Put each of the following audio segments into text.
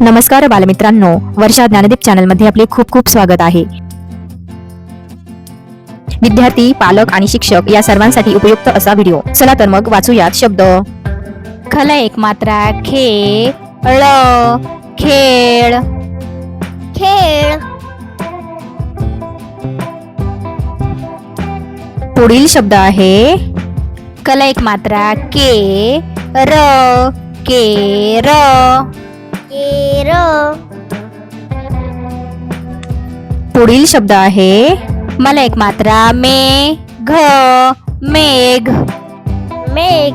नमस्कार बालमित्रांनो वर्षा ज्ञानदीप चॅनलमध्ये आपले खूप खूप स्वागत आहे. विद्यार्थी पालक आणि शिक्षक या सर्वांसाठी उपयुक्त असा व्हिडिओ. चला तर मग वाचूयात शब्द. खल एक मात्रा खे ळ खेळ खेळ. पुढील शब्द आहे. कल एक मात्रा के र के र पुढील शब्द आहे मला एक मात्रा मे घ मेघ. मेघ.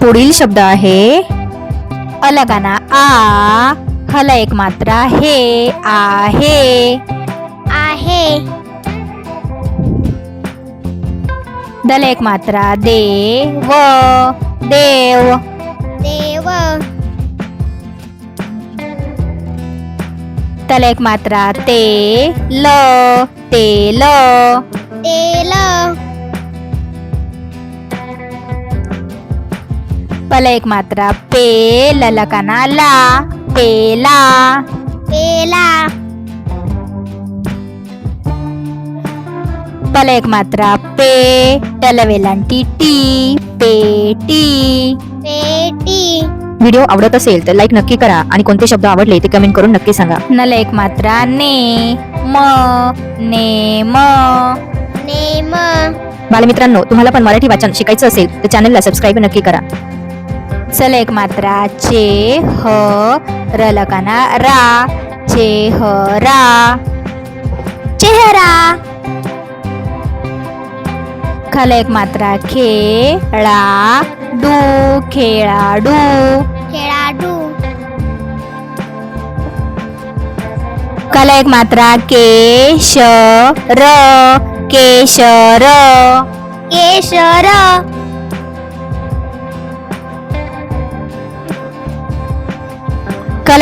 पुढील शब्द आहे अलगाना आ हल एक मात्रा हे आहे. आहे. दल एक मात्रा दे व. देव. देव. तल एक मात्रा. ते ल तेल तेल. पल एक मात्रा. पे ललकाना ला. पेला. पेला. पल एक मात्रा. पे टलवेलांटी टी. पेटी. पेटी. व्हिडिओ आवडत असेल तर लाईक नक्की करा आणि कोणते शब्द आवडले ते कमेंट करून नक्की सांगा. नल एक मात्रा ने म ने म. नेम बालमित्रांनो तुम्हाला पण मराठी वाचन शिकायचं असेल तर चॅनलला सबस्क्राईब नक्की करा. चल एक मात्रा चे ह रा चे ह रा. चेहरा. खल एक मात्रा खेळा डू खेळाडू. खेळाडू. एक मात्रा केश र केशर. केशर.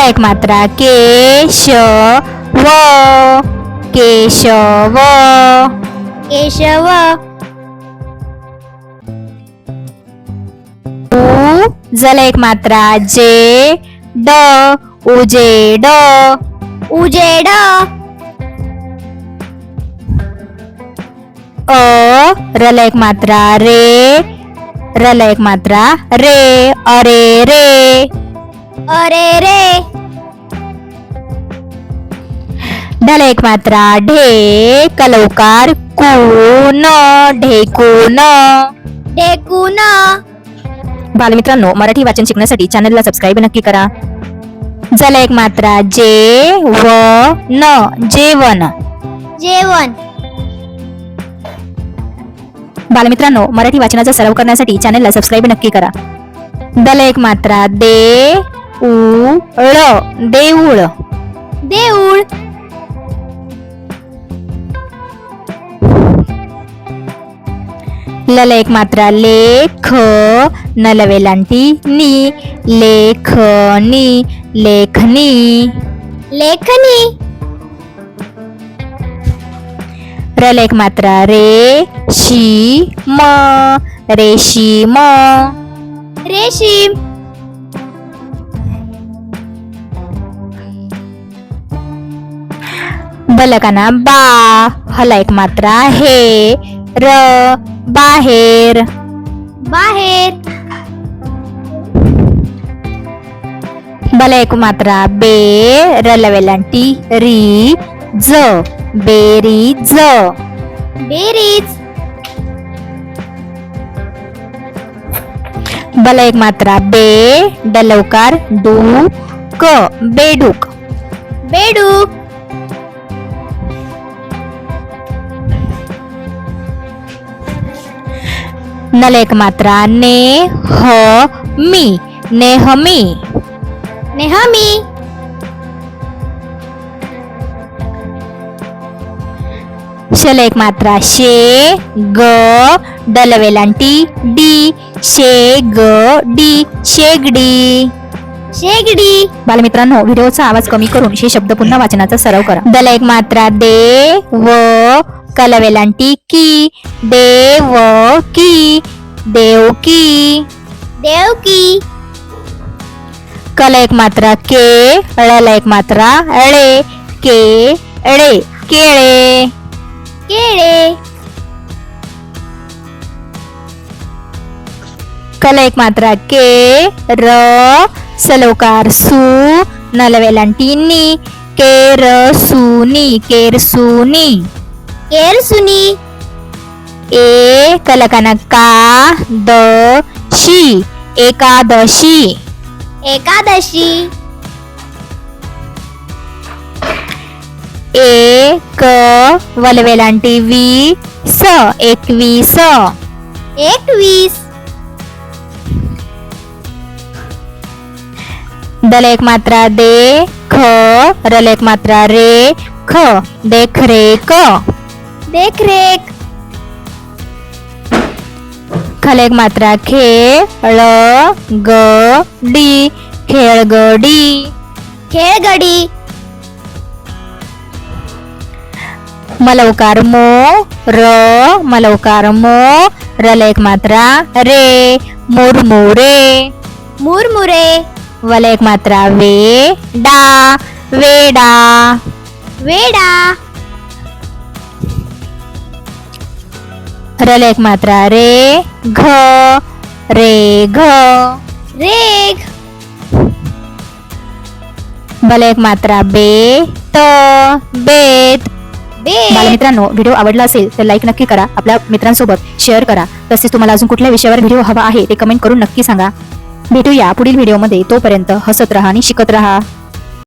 एक मात्रा केश व केशव. केशव. जल एक मात्रा. जे ड उजेड उजेड अ रल एक मात्रा. रे रल एक मात्रा. रे अरे रे. अरे रे. ढल एक मात्रा. ढे कलौकार कून ढेकून. ढेकून. बालमित्रांनो मराठी वाचन शिकण्यासाठी चॅनलला सबस्क्राईब नक्की करा. जल एक मात्रा जे व न जेवण. जेवण. बालमित्रांनो मराठी वाचनाचा सराव करण्यासाठी चॅनलला सबस्क्राईब नक्की करा. दल एक मात्रा दे उ ळ देऊळ. देऊळ. लल एक मात्रा लेख नलवेलांटी नी लेखनी लेखनी. लेखनी. रल एक मात्रा रे शी म रेशीम रेशीम बलकाना बा हला एक मात्रा हे र बाहेर. बाहेर. बल एक मात्रा बे रलवेलांटी री ज बेरी ज. बेरीज. बल एक मात्रा बे डलवकार डू क बेडूक. बेडूक. नल एक मात्रा ने ह मी नेहमी नेहमी शल एक मात्रा शे ग डलवेलांटी डी शे ग डी शेगडी. शेगडी. बालमित्रांनो व्हिडिओचा आवाज कमी करून हे शब्द पुन्हा वाचनाचा सराव करा. दल एक मात्रा दे व कलवेलांटी की देव की देवकी कला एक मात्रा के ळला एक मात्रा ळे के ळे केळे. केळे. कला एक मात्रा के र सलोकार सु नलवेलांटी नी केर सुनी केर सुनी। ए कलकना का द शी। एकादशी। एकादशी। ए क वलवेलांटी वी स एकवीस। एकवीस। दल एक मात्रा दे ख रल एक मात्रा रे ख देख रे क। देखरेख खल एक मात्रा खे ळ ग डी खेळगडी खेळगडी मलवकार मो र मलवकार मो रल एक मात्रा रे मुरमुरे मुरमुरे वल एक मात्रा वे डा वेडा. वेडा. रल एक मात्रा रे घ रे घ. रेग बल एक मात्रा बे त बेत. बेग बालमित्रांनो व्हिडिओ आवडला असेल तर लाईक नक्की करा. आपल्या मित्रांसोबत शेअर करा. तसेच तुम्हाला अजून कुठल्या विषयावर व्हिडिओ हवा आहे ते कमेंट करून नक्की सांगा. भेटूया पुढील व्हिडिओमध्ये तोपर्यंत हसत राहा आणि शिकत राहा.